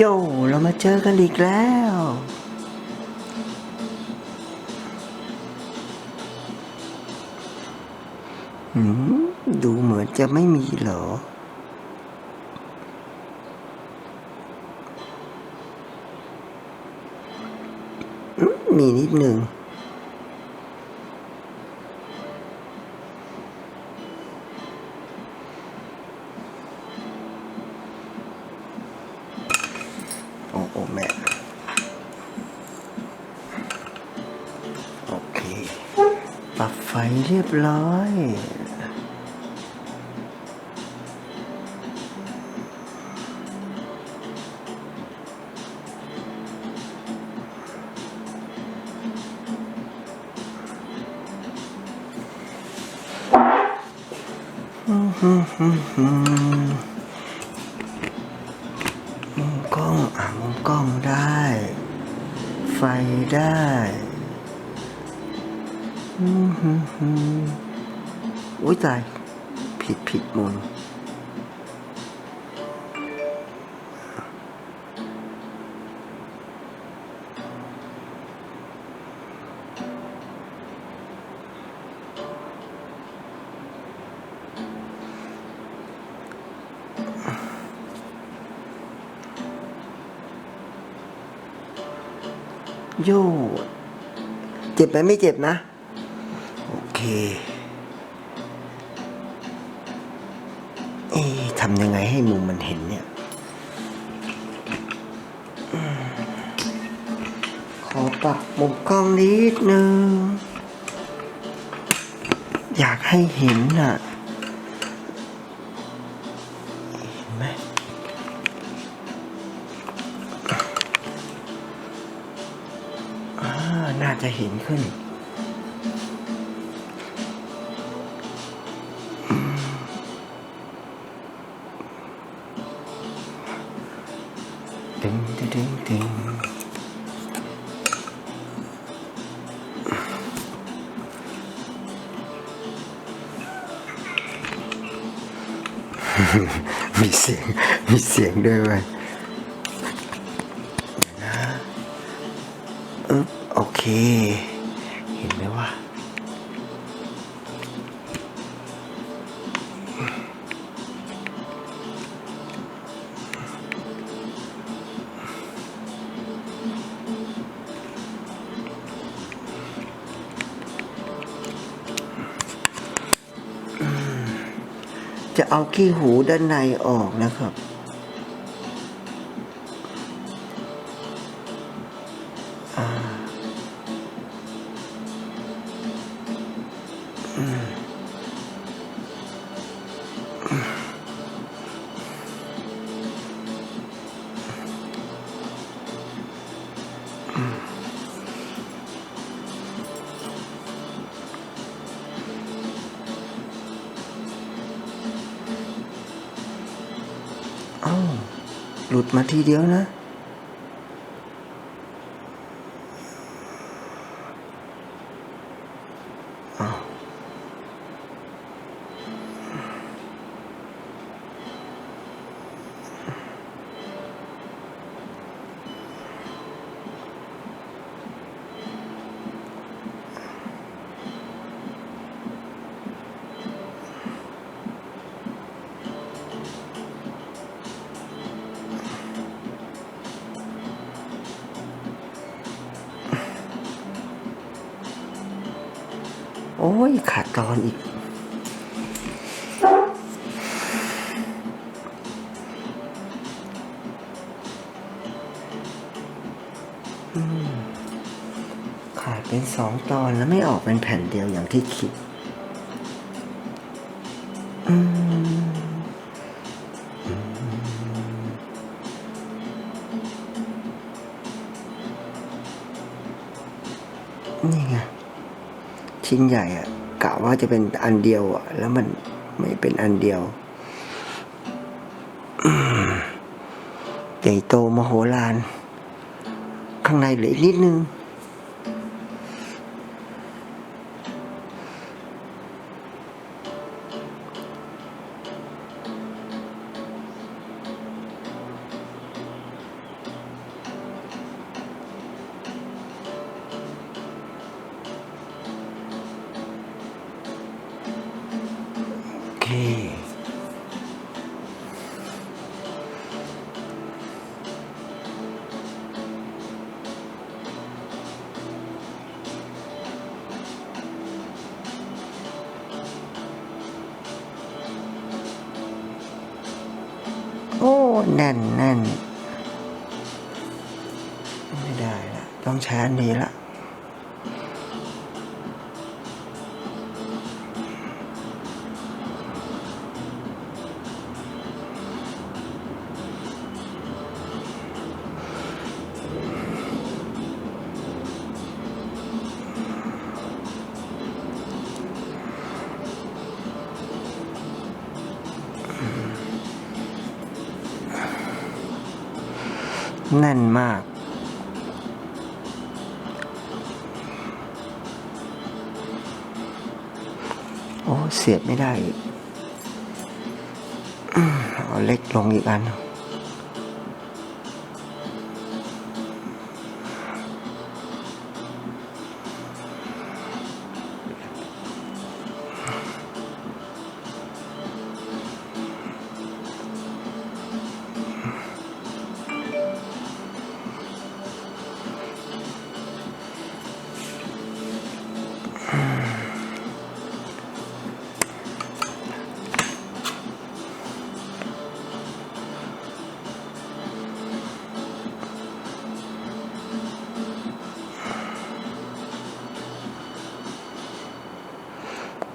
โยเรามาเจอกันอีกแล้วหืมดูเหมือนจะไม่มีเหรอ มีนิดหนึ่ง บร้อย มุมกล้องอะมุมกล้องได้ ไฟได้อืมฮึมฮึมอุ้ย ตาย ผิดผิดมุมโย่เจ็บไหมไม่เจ็บนะ โอเคำยังไงให้มุมมันเห็นเนี่ย ขอปรับมุมกล้องนิดนึง อยากให้เห็นน่ะเห็นไหมอ่าน่าจะเห็นขึ้น ดึงดึงดึงดึงมีเสียง มีเสียงด้วยเว้ยนะโอเค จะเอาขี้หูด้านในออกนะครับ ทีเดียวนะ อ้าว ยขาดตอนอีก ขาดเป็นสองตอนแล้วไม่ออกเป็นแผ่นเดียวอย่างที่คิด อืมนี่ไงชิ้นใหญ่อะ ว่าจะเป็นอันเดียวอะแล้วมันไม่เป็นอันเดียวใหญ่โตมโหฬารข้างในเหลืออีกนิดนึง โอ้ แน่นแน่นไม่ได้ละ ต้องใช้อันนี้ละ แน่นมาก โอ้ เสียบไม่ได้อเอาเล็กลงอีกอัน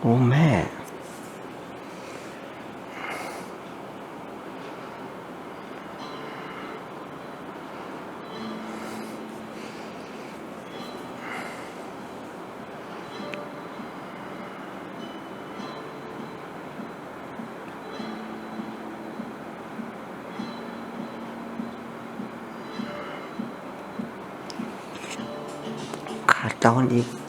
โอ้แม่ ขาดตอนอีก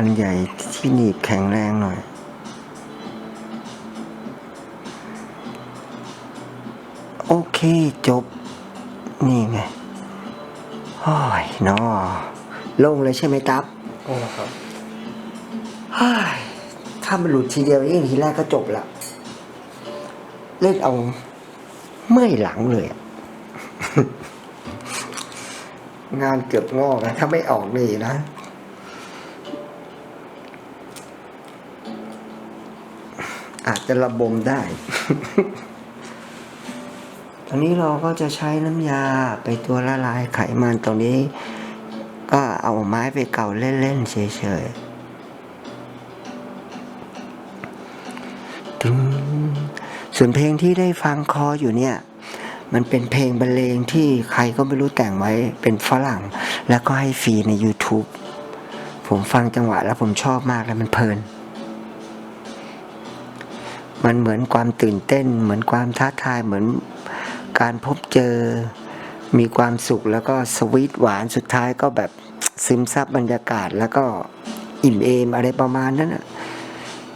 องลองอันใหญ่ที่หนีบแข็งแรงหน่อย โอเคจบ นี่ไงโอ้ยนอลงเลยใช่ไหมตับโอ้ครับเฮ้ยถ้ามันหลุดทีเดียวเองทีแรกก็จบละเล่นเอาเมื่อยหลังเลยอะงานเกือบงอกนะถ้าไม่ออกเลยนะ อาจจะระบมได้ตอนนี้เราก็จะใช้น้ำยาไปตัวละลายไขมันตรงนี้ ก็เอาไม้ไปเก่าเล่นๆเฉยๆตึงส่วนเพลงที่ได้ฟังคออยู่เนี่ย มันเป็นเพลงบรรเลงที่ใครก็ไม่รู้แต่งไว้เป็นฝรั่ง แล้วก็ให้ฟรีใน YouTube ผมฟังจังหวะแล้วผมชอบมากแล้วมันเพลิน มันเหมือนความตื่นเต้น เหมือนความท้าทายเหมือนการพบเจอมีความสุขแล้วก็สวีทหวานสุดท้ายก็แบบซึมซับบรรยากาศแล้วก็อิ่มเอมอะไรประมาณนั้นนะ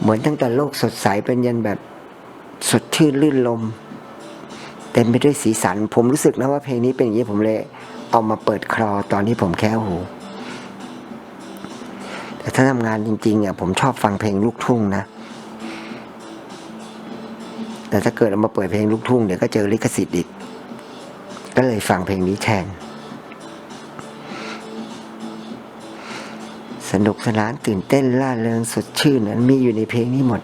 เหมือนตั้งแต่โลกสดใสเป็นยันแบบสดชื่นลื่นลมเต็มไปด้วยสีสัน ผมรู้สึกนะว่าเพลงนี้เป็นอย่างนี้ผมเลยเอามาเปิดคลอตอนที่ผมแค่หู แต่ถ้าทำงานจริงๆอะผมชอบฟังเพลงลูกทุ่งนะ แต่ถ้าเกิดเอามาเปิดเพลงลูกทุ่งเดี๋ยวก็เจอลิขสิทธิ์อีก ก็เลยฟังเพลงนี้แทน สนุกสนานตื่นเต้นล่าเริงสดชื่นนั้นมีอยู่ในเพลงนี้หมด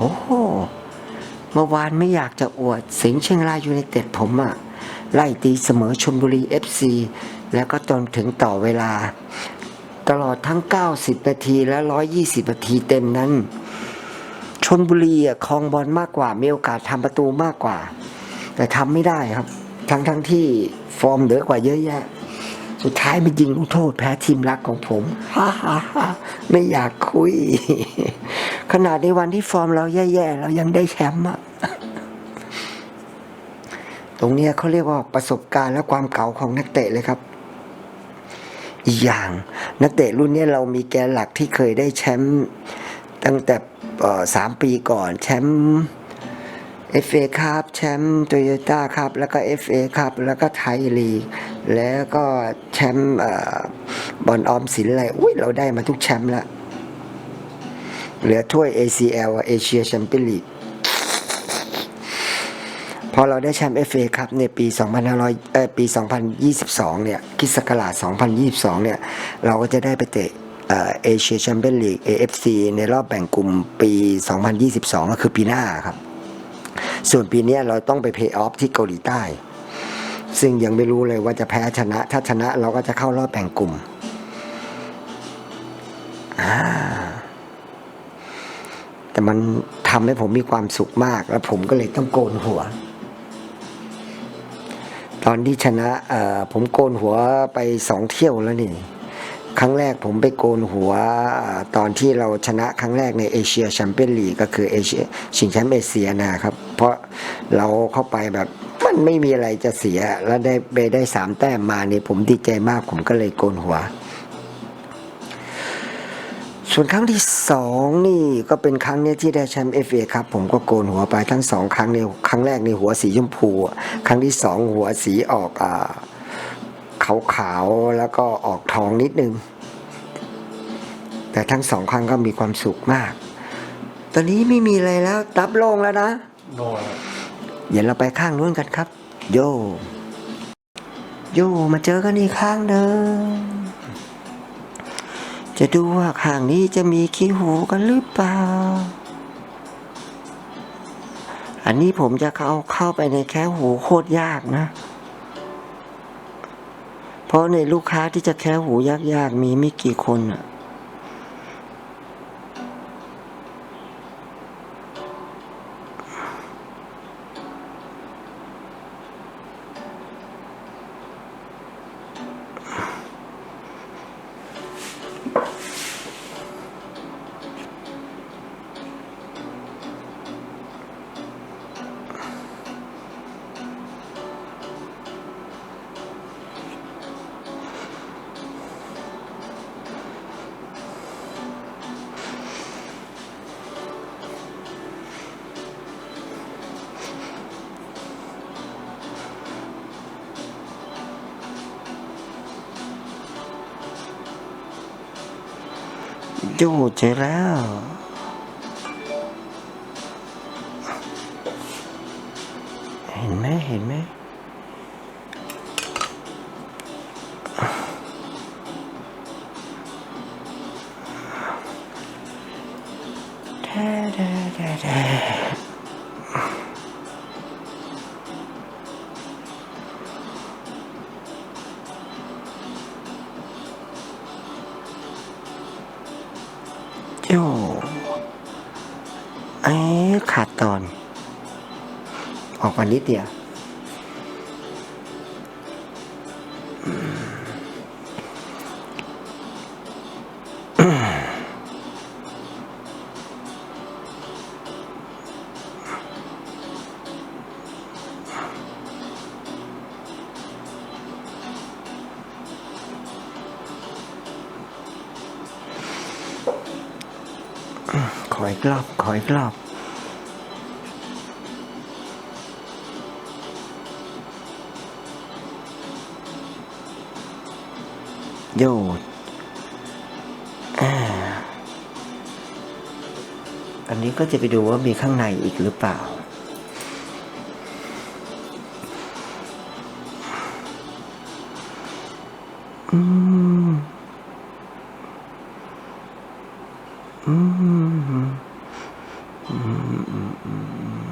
โอ้โหเมื่อวานไม่อยากจะอวด สิงห์เชียงรายยูไนเต็ดผมอะไล่ตีเสมอชลบุรีเอฟซีแล้วก็จนถึงต่อเวลา ตลอดทั้ง 90 นาทีและ 120 นาทีเต็มนั้นชนบุรีอะครองบอลมากกว่า มีโอกาสทำประตูมากกว่า แต่ทำไม่ได้ครับ ทั้งทั้งๆที่ฟอร์มเหลือกว่าเยอะแยะ สุดท้ายมันยิงลูกโทษแพ้ทีมรักของผมฮ่าฮ่าฮ่าไม่อยากคุย ขนาดในวันที่ฟอร์มเราแย่ๆเรายังได้แชมป์อะตรงนี้เขาเรียกว่าประสบการณ์และความเก่าของนักเตะเลยครับอีกอย่างนักเตะรุ่นนี้เรามีแกนหลักที่เคยได้แชมป์ตั้งแต่สามปีก่อนแชมป์ FA ครับแชมป์โตโยต้าครับ แล้วก็ FA ครับแล้วก็ไทยลีก แล้วก็แชมป์บอลออมสินอะไรอุ้ยเราได้มาทุกแชมป์แล้ว เหลือถ้วย ACL เอเชียแชมเปี้ยนลีกพอเราได้แชมป์ FA ครับในปี 2500เอ่อปี 2022 เนี่ยคริดศักราช2022 เนี่ย เราก็จะได้ไปเตะเอเชียแชมเปี้ยนลีก AFC ในรอบแบ่งกลุ่มปี 2022 ก็คือปีหน้าครับ ส่วนปีนี้เราต้องไปเพย์ออฟที่เกาหลีใต้ ซึ่งยังไม่รู้เลยว่าจะแพ้ชนะ ถ้าชนะเราก็จะเข้ารอบแบ่งกลุ่มอ่า แต่มันทำให้ผมมีความสุขมาก แล้วผมก็เลยต้องโกนหัว ตอนที่ชนะเออผมโกนหัวไปสองเที่ยวแล้วนี่ ครั้งแรกผมไปโกนหัวตอนที่เราชนะครั้งแรกในเอเชียแชมเปี้ยนลีกก็คือเอเชียชิงแชมป์เอเชียนะครับ เพราะเราเข้าไปแบบมันไม่มีอะไรจะเสีย แล้วได้ไปได้สามแต้มมาเนี่ยผมดีใจมากผมก็เลยโกนหัว ส่วนครั้งที่สองนี่ก็เป็นครั้งเนี้ยที่ได้แชมป์เอฟเอครับผมก็โกนหัวไปทั้งสองครั้งในครั้งแรกในหัวสีชมพูอะครั้งที่สองหัวสีออกอ่าขาวๆแล้วก็ออกทองนิดนึง แต่ทั้งสองครั้งก็มีความสุขมาก ตอนนี้ไม่มีอะไรแล้วตับโล่งแล้วนะโน่นเดี๋ยวเราไปข้างนู้นกันครับ โย โยมาเจอกันอีกข้างเดิม จะดูว่าข้างนี้จะมีขี้หูกันหรือเปล่า อันนี้ผมจะเข้าเข้าไปในแค่หูโคตรยากนะ เพราะในลูกค้าที่จะแค่หูยากๆมีไม่กี่คนอะ โยเจอแล้ว เห็นไหมเห็นไหมแท้แท้แท้ ออกมา โยดอ่าอันนี้ก็จะไปดูว่ามีข้างในอีกหรือเปล่า อืม อืมโ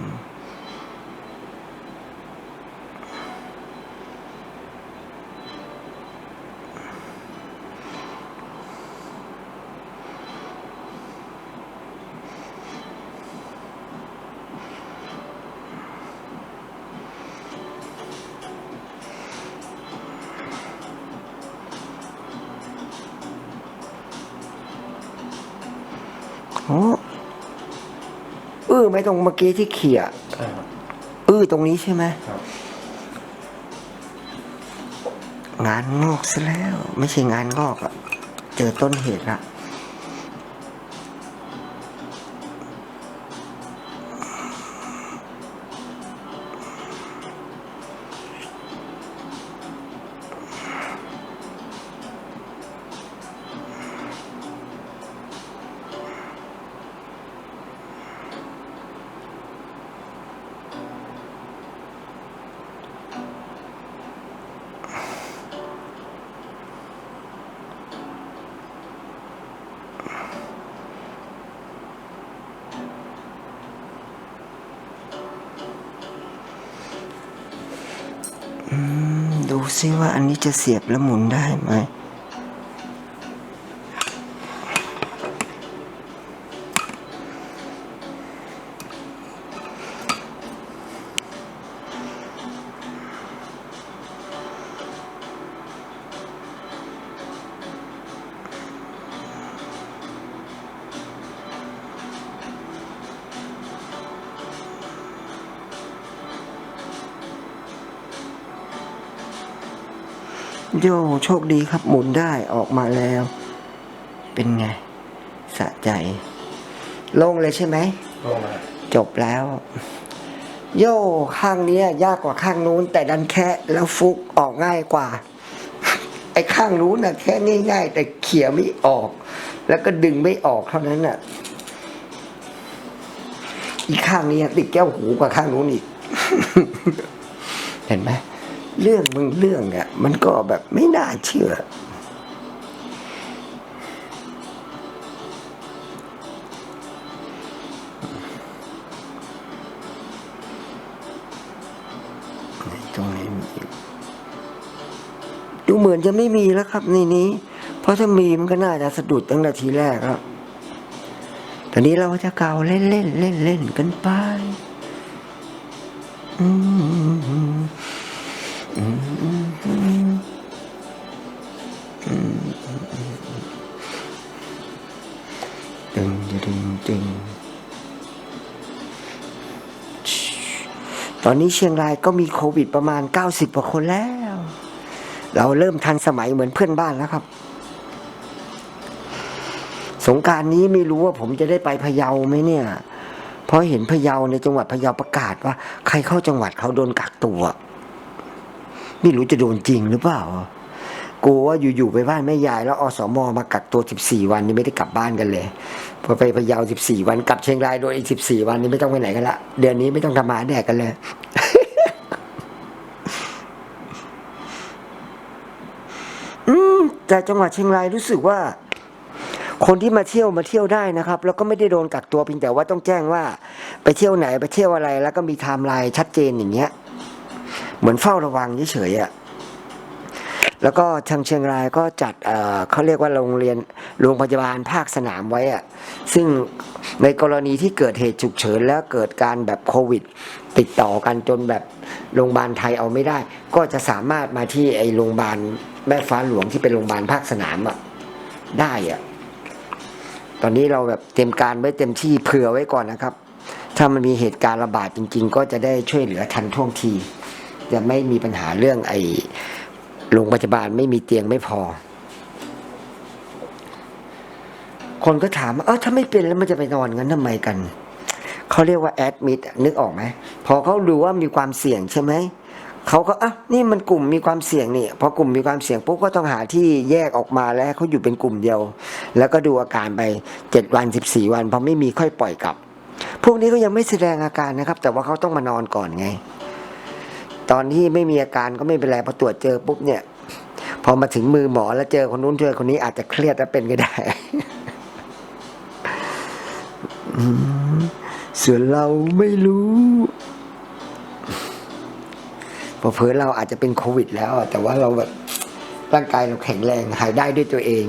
อื้อไหม่ตรงเมื่อกี้ที่เขี่ยใช่ครับอื้อตรงนี้ใช่ไหมครับงานงอกซะแล้ว ไม่ใช่งานงอกอะเจอต้นเหตุละ ซิว่าอันนี้จะเสียบแล้วหมุนได้ไหม โยโชคดีครับหมุนได้ออกมาแล้ว เป็นไง สะใจ โล่งเลยใช่ไหมก็มาจบแล้ว โย่ข้างเนี้ยยากกว่าข้างนู้น แต่ดันแค่แล้วฟุกออกง่ายกว่า ไอ้ข้างนู้นน่ะแค่ง่ายๆแต่เขี่ยไม่ออก แล้วก็ดึงไม่ออกเท่านั้นน่ะ อีกข้างนี้ติดแก้วหูกว่าข้างนู้นอีก เห็นไหม เรื่องมึงเรื่องอะมันก็แบบไม่น่าเชื่อ ตรงนี้มีดูเหมือนจะไม่มีแล้วครับในนี้ เพราะถ้ามีมันก็น่าจะสะดุดตั้งแต่ทีแรกแล้วตอนนี้เราจะเกาเล่นเล่นเล่นเล่นกันไป อืม ตึงตึงตึงตอนนี้เชียงรายก็มีโควิดประมาณ 90กว่าคนแล้ว เราเริ่มทันสมัยเหมือนเพื่อนบ้านแล้วครับ สงการนี้ไม่รู้ว่าผมจะได้ไปพะเยาไหมเนี่ย เพราะเห็นพะเยาในจังหวัดพะเยาประกาศว่า ใครเข้าจังหวัดเขาโดนกักตัว ไม่รู้จะโดนจริงหรือเปล่ากลัวว่าอยู่ๆไปบ้านแม่ยาย แล้วอสมมากักตัว 14 วันนี่ไม่ได้กลับบ้านกันเลยพอไปพะเยา 14 วันกลับเชียงรายโดยอีก 14 วันนี้ไม่ต้องไปไหนกันละเดือนนี้ไม่ต้องทำมาหาแดกกันเลยอืมแต่จังหวัดเชียงรายรู้สึกว่า คนที่มาเที่ยวมาเที่ยวได้นะครับ แล้วก็ไม่ได้โดนกักตัวเพียงแต่ว่าต้องแจ้งว่า ไปเที่ยวไหนไปเที่ยวอะไร แล้วก็มีไทม์ไลน์ชัดเจนอย่างเงี้ย เหมือนเฝ้าระวังเฉยๆอะแล้วก็ทางเชียงรายก็จัดเเขาเรียกว่าโรงเรียนโรงพยาบาลภาคสนามไว้อะซึ่งในกรณีที่เกิดเหตุฉุกเฉินแล้วเกิดการแบบโควิด ติดต่อกันจนแบบโรงพยาบาลไทยเอาไม่ได้ ก็จะสามารถมาที่ไอโรงพยาบาลแม่ฟ้าหลวงที่เป็นโรงพยาบาลภาคสนามอะได้อะตอนนี้เราแบบเตรียมการไว้เต็มที่เผื่อไว้ก่อนนะครับ ถ้ามันมีเหตุการณ์ระบาดจริง ๆ ก็จะได้ช่วยเหลือทันท่วงที จะไม่มีปัญหาเรื่องไอโรงพยาบาลไม่มีเตียงไม่พอ คนก็ถามว่าเออถ้าไม่เป็นแล้วมันจะไปนอนงั้นทำไมกันเขาเรียกว่าแอดมิดนึกออกไหมพอเขาดูว่ามีความเสี่ยงใช่ไหมเขาก็อะนี่มันกลุ่มมีความเสี่ยงนี่พอกลุ่มมีความเสี่ยงปุ๊บก็ต้องหาที่แยกออกมาแล้วเขาอยู่เป็นกลุ่มเดียว แล้วก็ดูอาการไปเจ็ดวันสิบสี่วันพอไม่มีค่อยปล่อยกลับ พวกนี้ก็ยังไม่แสดงอาการนะครับ แต่ว่าเขาต้องมานอนก่อนไง ตอนที่ไม่มีอาการก็ไม่เป็นไรพอตรวจเจอปุ๊บเนี่ย พอมาถึงมือหมอแล้วเจอคนนู้นเจอคนนี้อาจจะเครียดแล้วเป็นก็ได้ส่วนเราไม่รู้พอเผลอเราอาจจะเป็นโควิด แล้ว แต่ว่าเราแบบร่างกายเราแข็งแรงหายได้ด้วยตัวเอง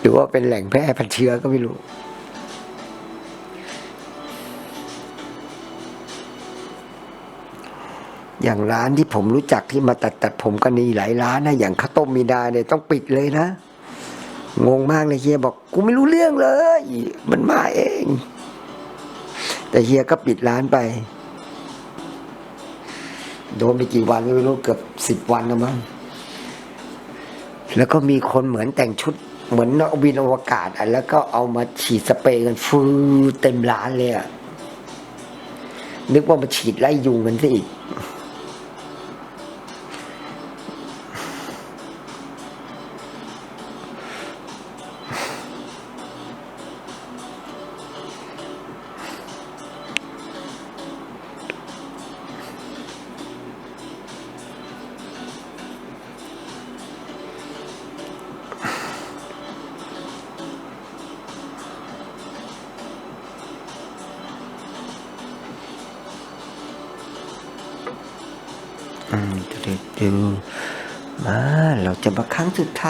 หรือว่าเป็นแหล่งแพร่พันเชื้อก็ไม่รู้ อย่างร้านที่ผมรู้จักที่มาตัดตัดผมกันนี่หลายร้านนะอย่างข้าวต้มมีดาเนี่ยต้องปิดเลยนะ งงมากเลยเฮียบอกกูไม่รู้เรื่องเลย มันมาเอง แต่เฮียก็ปิดร้านไป โดนไปกี่วันไม่รู้เกือบสิบวันแล้วมั้งแล้วก็มีคนเหมือนแต่งชุดเหมือนนักบินอวกาศอะแล้วก็เอามาฉีดสเปรย์กันฟูเต็มร้านเลยอะนึกว่ามาฉีดไล่ยุงกันซะอีก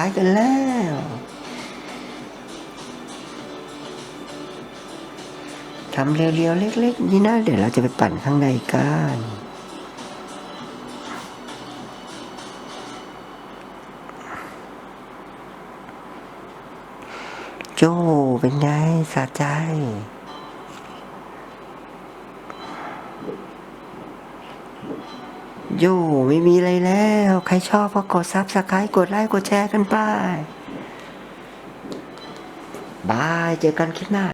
ายกันแล้ว ทำเรียวๆ เล็กๆ นี่นะเดี๋ยวเราจะไปปั่นข้างในกันโจเป็นไงสะใจ โย่ไม่มีอะไรแล้ว ใครชอบก็กดซับสไครต์กดไลค์กดแชร์กันไป บาย เจอกันคลิปหน้า